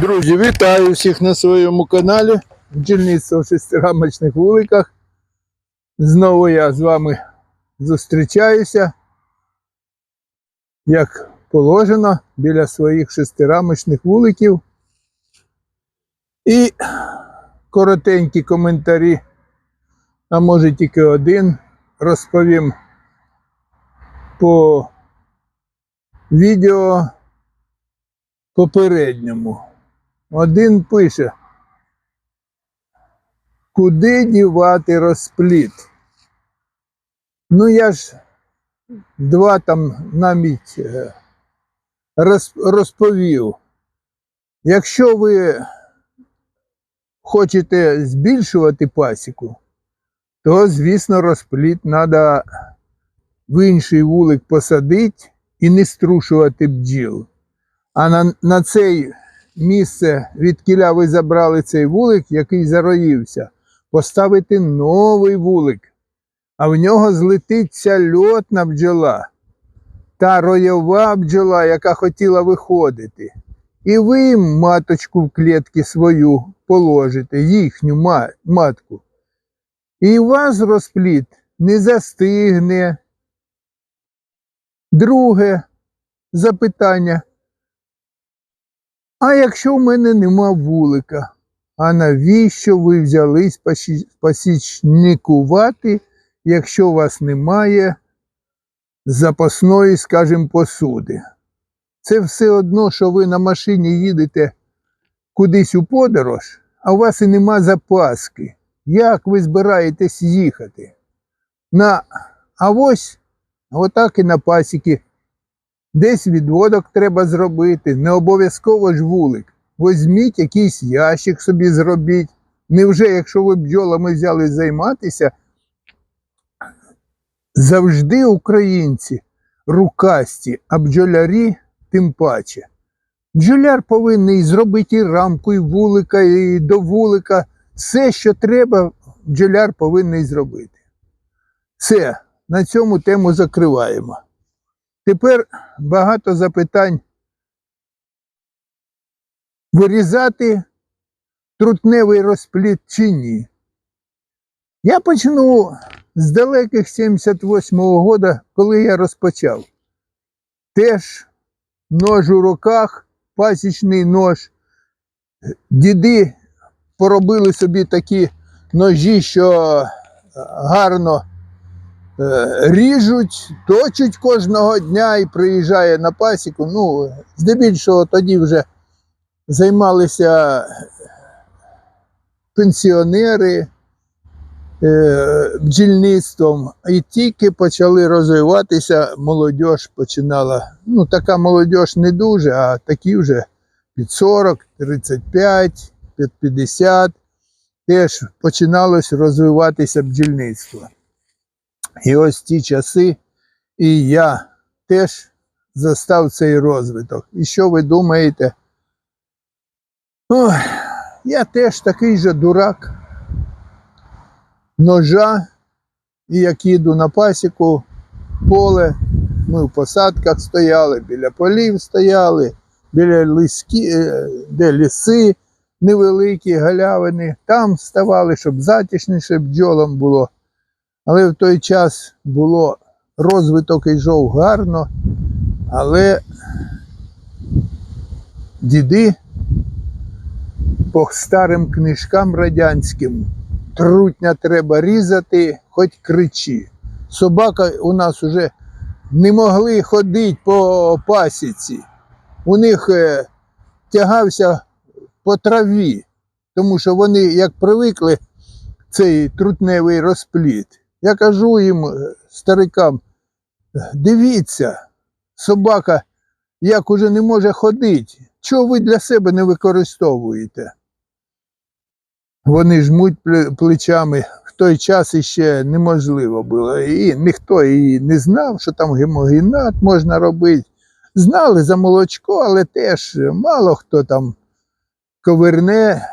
Друзі, вітаю всіх на своєму каналі Бджільництво в шестирамочних вуликах. Знову я з вами зустрічаюся, як положено, біля своїх шестирамочних вуликів. І коротенькі коментарі, а може тільки один, розповім по відео попередньому. Один пише, куди дівати розпліт? Ну, я ж два там навіть е, розповів. Якщо ви хочете збільшувати пасіку, то, звісно, розпліт треба в інший вулик посадити і не струшувати бджіл. А на, на цей місце, від кіля ви забрали цей вулик, який зароївся, поставити новий вулик, а в нього злетиться льотна бджола, та роєва бджола, яка хотіла виходити. І ви їм маточку в клітки свою положите, їхню матку. І у вас розпліт не застигне. Друге запитання. А якщо в мене нема вулика, а навіщо ви взялись пасічникувати, якщо у вас немає запасної, скажімо, посуди? Це все одно, що ви на машині їдете кудись у подорож, а у вас і нема запаски. Як ви збираєтесь їхати? На авось, отак і на пасіки Десь відводок треба зробити, не обов'язково ж вулик. Возьміть якийсь ящик собі зробіть. Невже, якщо ви бджолами взяли займатися, завжди українці рукасті, а бджолярі тим паче. Бджоляр повинен зробити і рамку, і вулика, і до вулика. Все, що треба, бджоляр повинен зробити. Все, на цьому тему закриваємо. Тепер багато запитань. Вирізати трутневий розпліт чи ні? Я почну з далеких 78-го года, коли я розпочав. Теж нож у руках, пасічний нож. Діди поробили собі такі ножі, що гарно ріжуть, точать кожного дня і приїжджає на пасіку. Ну, здебільшого тоді вже займалися пенсіонери е, бджільництвом, і тільки почали розвиватися, молодь починала. Ну, така молодь не дуже, а такі вже під 40, 35, під 50. Теж починалось розвиватися бджільництво. І ось ті часи, і я теж застав цей розвиток. І що ви думаєте? Ой, я теж такий же дурак ножа, і як їду на пасіку, поле, ми в посадках стояли, біля полів стояли, біля лиски, е, де ліси невеликі, галявини, там ставали, щоб затишніше бджолам було. Але в той час було розвиток йшов гарно, але діди по старим книжкам радянським трутня треба різати, хоч кричи. Собака у нас вже не могли ходити по пасіці. У них е, тягався по траві, тому що вони як привикли цей трутневий розпліт. Я кажу їм, е, старикам, дивіться, собака як уже не може ходити. Чого ви для себе не використовуєте? Вони жмуть плечами. В той час іще неможливо було. І ніхто і не знав, що там гемогенат можна робити. Знали за молочко, але теж мало хто там коверне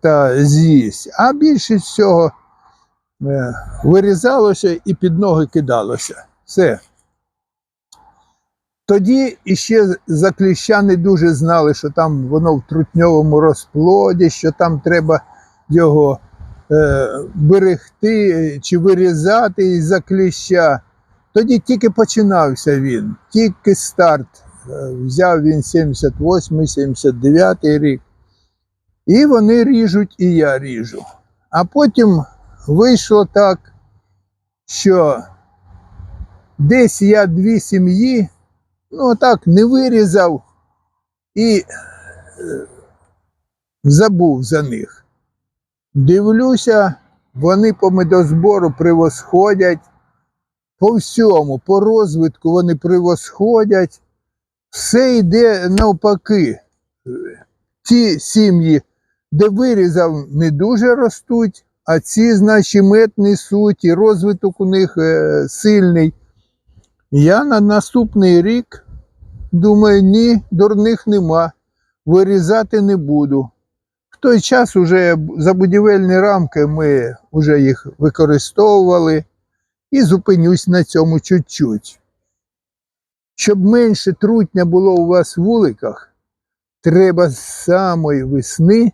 та з'їсть. А більшість всього вирізалося і під ноги кидалося. Все. Тоді іще за кліща не дуже знали, що там воно в трутньовому розплоді, що там треба його е, берегти е, чи вирізати із-за кліща. Тоді тільки починався він, тільки старт. Е, Взяв він 78-79 рік. І вони ріжуть, і я ріжу. А потім вийшло так, що десь я дві сім'ї, ну так, не вирізав і е, забув за них. Дивлюся, вони по медозбору превосходять по всьому, по розвитку вони превосходять. Все йде навпаки. Ті сім'ї, де вирізав, не дуже ростуть, а ці, значить, мед несуть, і розвиток у них е, сильний. Я на наступний рік думаю, ні, дурних нема, вирізати не буду. В той час уже за будівельні рамки ми вже їх використовували і зупинюсь на цьому чуть-чуть. Щоб менше трутня було у вас в вуликах, треба з самої весни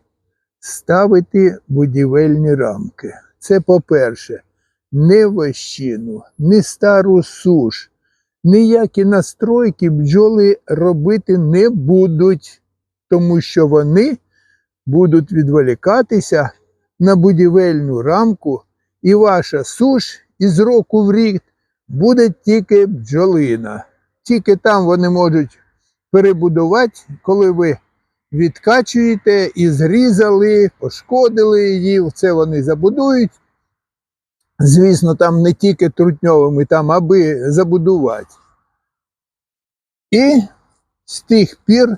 ставити будівельні рамки. Це по-перше, не вощину, не стару суш, ніякі настройки бджоли робити не будуть, тому що вони будуть відволікатися на будівельну рамку, і ваша суш із року в рік буде тільки бджолина. Тільки там вони можуть перебудувати, коли ви відкачуєте і зрізали, пошкодили її, це вони забудують. Звісно, там не тільки трутньовими, там аби забудувати. І з тих пір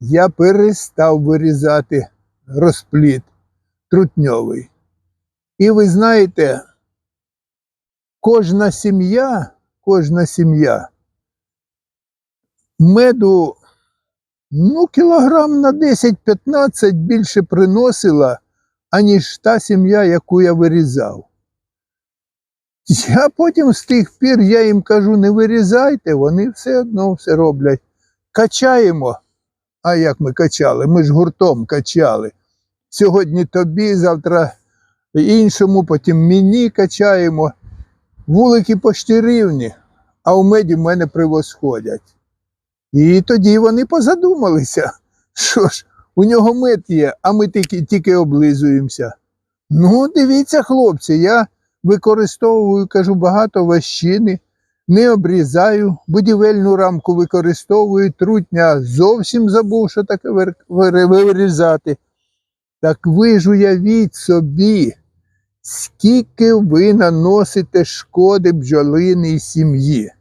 я перестав вирізати розплід трутньовий. І ви знаєте, кожна сім'я, кожна сім'я меду ну, кілограм на 10-15 більше приносила, аніж та сім'я, яку я вирізав. Я потім з тих пір я їм кажу, не вирізайте, вони все одно все роблять. Качаємо. А як ми качали? Ми ж гуртом качали. Сьогодні тобі, завтра іншому, потім мені качаємо. Вулики почти рівні, а у меді в мене превосходять. І тоді вони позадумалися, що ж, у нього мед є, а ми тільки, тільки облизуємося. Ну, дивіться, хлопці, я використовую, кажу, багато ващини, не обрізаю, будівельну рамку використовую, трутня зовсім забув, що таке вир- вир- вирізати. Так ви ж уявіть собі, скільки ви наносите шкоди бджолиній сім'ї.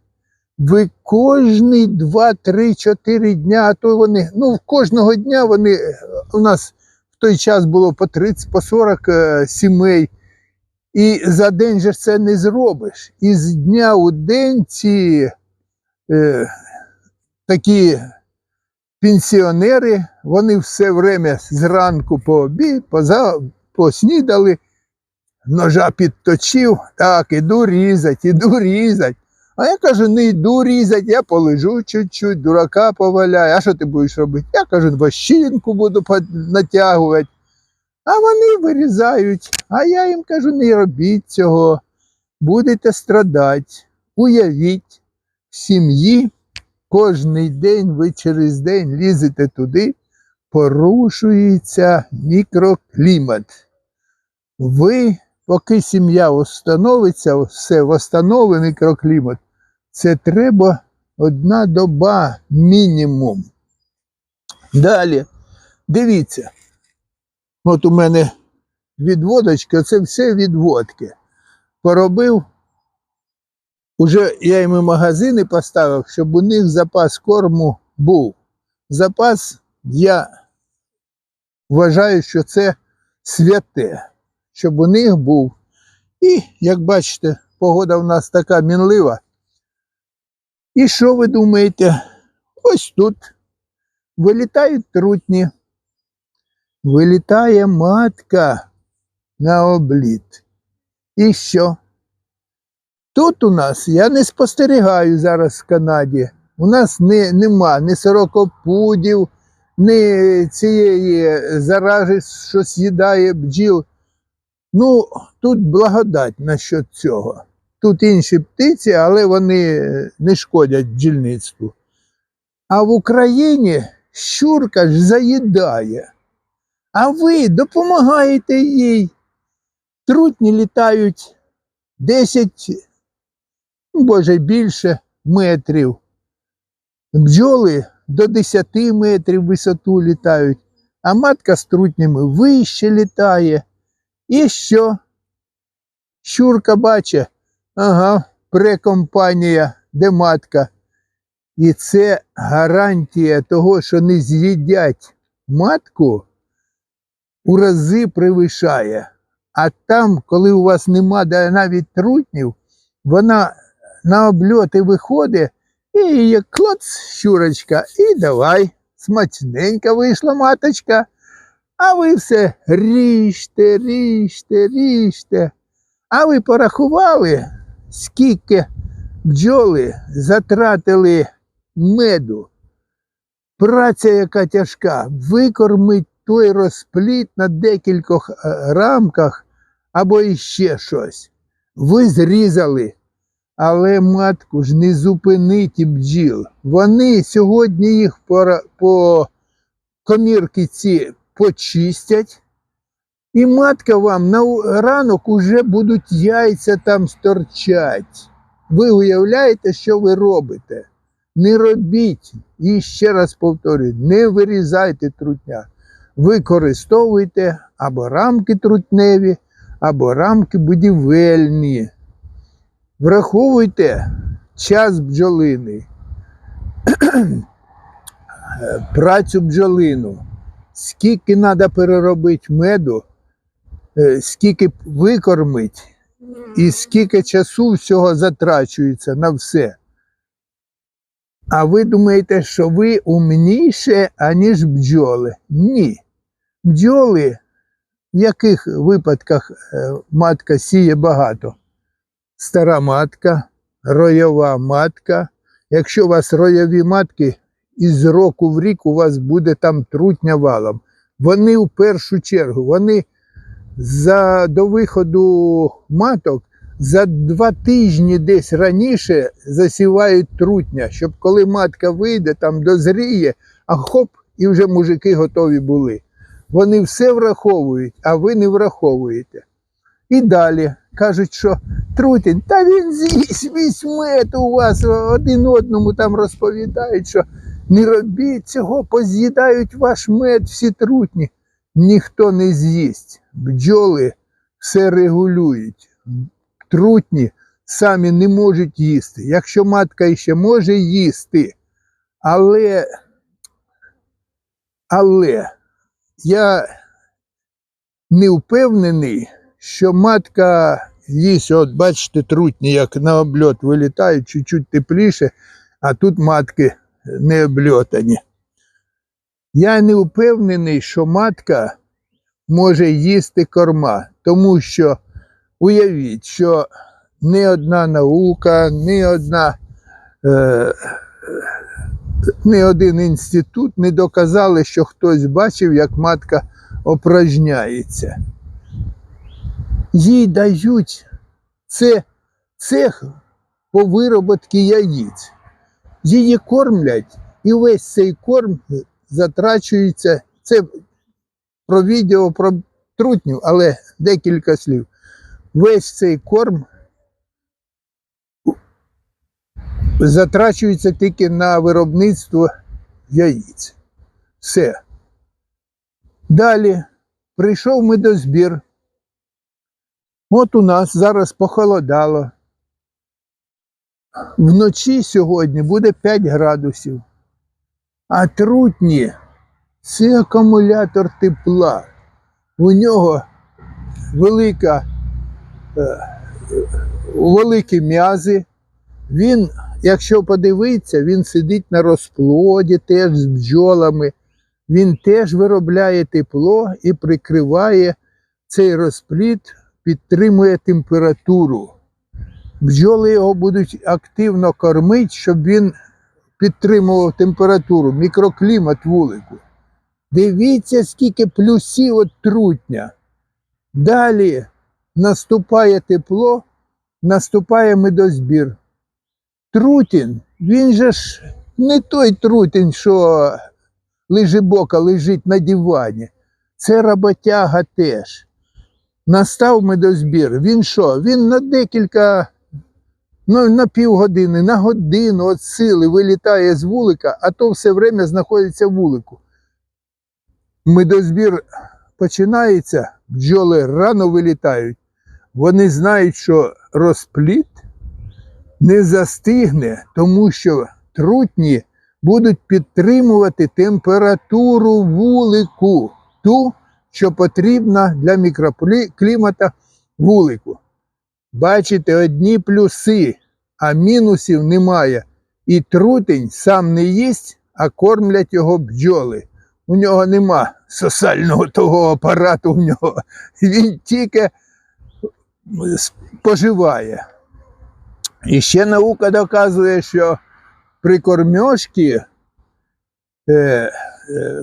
Ви кожні 2, 3, 4 дня, а то вони, ну, кожного дня вони, е, у нас в той час було по 30, по 40 е, сімей. І за день же це не зробиш. І з дня у день ці е, такі пенсіонери, вони все время зранку по обід, поза, поснідали, ножа підточив, так, іду різать, іду різать. А я кажу, не йду різать, я полежу чуть-чуть, дурака поваляю. А що ти будеш робити? Я кажу, вощинку буду натягувати. А вони вирізають. А я їм кажу, не робіть цього. Будете страдати. Уявіть, в сім'ї кожний день ви через день лізете туди, порушується мікроклімат. Ви, поки сім'я встановиться, все встановить мікроклімат, це треба одна доба мінімум. Далі, дивіться. От у мене відводочка, це все відводки. Поробив. Уже я їм магазини поставив, щоб у них запас корму був. Запас, я вважаю, що це святе, щоб у них був. І, як бачите, погода в нас така мінлива. І що ви думаєте? Ось тут вилітають трутні. Вилітає матка на обліт. І що? Тут у нас я не спостерігаю зараз в Канаді, У нас не, нема ні сорокопудів, ні цієї зарази, що з'їдає бджіл. Ну, тут благодать насчет цього. Тут інші птиці, але вони не шкодять бджільництву. А в Україні щурка ж заїдає. А ви допомагаєте їй. Трутні літають 10, ну, може більше метрів. Бджоли до 10 метрів висоту літають, а матка з трутнями вище літає. І що? Щурка бачить, ага, прекомпанія, де матка. І це гарантія того, що не з'їдять матку, у рази превишає. А там, коли у вас нема навіть трутнів, вона на обльоти виходить і як клоц, щурочка, і давай, смачненька вийшла маточка. А ви все ріжте, ріжте, ріжте. А ви порахували, скільки бджоли затратили меду. Праця яка тяжка, викормить той розпліт на декількох е, рамках або іще щось. Ви зрізали, але матку ж не зупинить бджіл. Вони сьогодні їх пора- по комірки ці почистять, і матка вам на ранок уже будуть яйця там сторчать. Ви уявляєте, що ви робите? Не робіть, і ще раз повторюю, не вирізайте трутня. Використовуйте або рамки трутневі, або рамки будівельні. Враховуйте час бджолини, працю бджолину, скільки треба переробити меду, скільки викормить, і скільки часу всього затрачується на все. А ви думаєте, що ви умніше, аніж бджоли? Ні. Бджоли, в яких випадках е, матка сіє багато? Стара матка, роєва матка. Якщо у вас роєві матки, із року в рік у вас буде там трутня валом. Вони в першу чергу, вони за, до виходу маток за два тижні десь раніше засівають трутня, щоб коли матка вийде, там дозріє, а хоп, і вже мужики готові були. Вони все враховують, а ви не враховуєте. І далі кажуть, що трутень, та він з'їсть весь мед у вас один одному там розповідають, що не робіть цього, поз'їдають ваш мед всі трутні. Ніхто не з'їсть. Бджоли все регулюють. Трутні самі не можуть їсти. Якщо матка ще може їсти, але, але я не впевнений, що матка їсть, от бачите, трутні, як на обльот вилітають, чуть-чуть тепліше, а тут матки не обльотані. Я не впевнений, що матка може їсти корма, тому що уявіть, що ні одна наука, ні одна. Е, ні один інститут не доказали, що хтось бачив, як матка опражняється. Їй дають це цех по вироботці яїць. Її кормлять, і весь цей корм затрачується. Це про відео про трутню, але декілька слів. Весь цей корм затрачується тільки на виробництво яїць. Все. Далі прийшов медозбір. От у нас зараз похолодало. Вночі сьогодні буде 5 градусів. А трутні це акумулятор тепла. У нього велика, е, великі м'язи. Він, якщо подивитися, він сидить на розплоді теж з бджолами. Він теж виробляє тепло і прикриває цей розплід, підтримує температуру. Бджоли його будуть активно кормити, щоб він підтримував температуру, мікроклімат вулику. Дивіться, скільки плюсів от трутня. Далі наступає тепло, наступає медозбір. Трутін, він же ж не той трутін, що лежебока лежить на дивані. Це роботяга теж. Настав медозбір. Він що? Він на декілька, ну, на півгодини, на годину від сили вилітає з вулика, а то все время знаходиться в вулику. Медозбір починається, бджоли рано вилітають. Вони знають, що розпліт не застигне, тому що трутні будуть підтримувати температуру вулику, ту, що потрібна для мікроклімата вулику. Бачите, одні плюси, а мінусів немає. І трутень сам не їсть, а кормлять його бджоли. У нього нема сосального того апарату в нього. Він тільки споживає. І ще наука доказує, що при кормьошці, е, е,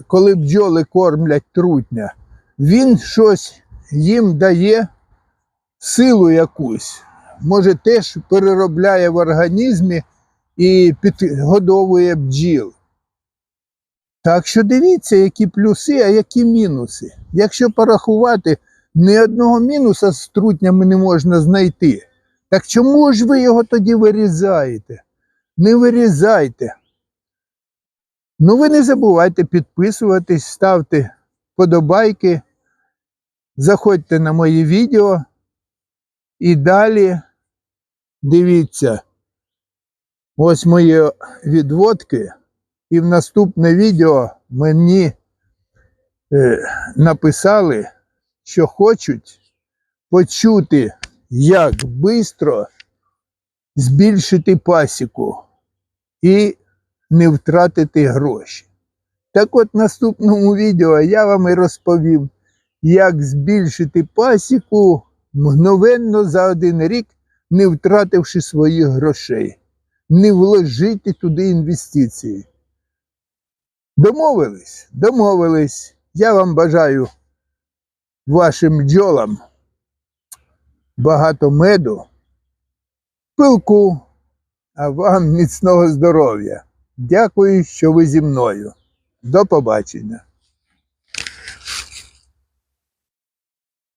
коли бджоли кормлять трутня, він щось їм дає силу якусь. Може, теж переробляє в організмі і підгодовує бджіл. Так що дивіться, які плюси, а які мінуси. Якщо порахувати, ні одного мінуса з трутнями не можна знайти. Так чому ж ви його тоді вирізаєте? Не вирізайте. Ну, ви не забувайте підписуватись, ставте подобайки, заходьте на мої відео і далі дивіться. Ось мої відводки. І в наступне відео мені е, написали, що хочуть почути, як швидко збільшити пасіку і не втратити гроші. Так от в наступному відео я вам і розповім, як збільшити пасіку мгновенно за один рік, не втративши своїх грошей, не вложити туди інвестиції. Домовились? Домовились. Я вам бажаю вашим бджолам багато меду, пилку, а вам міцного здоров'я. Дякую, що ви зі мною. До побачення.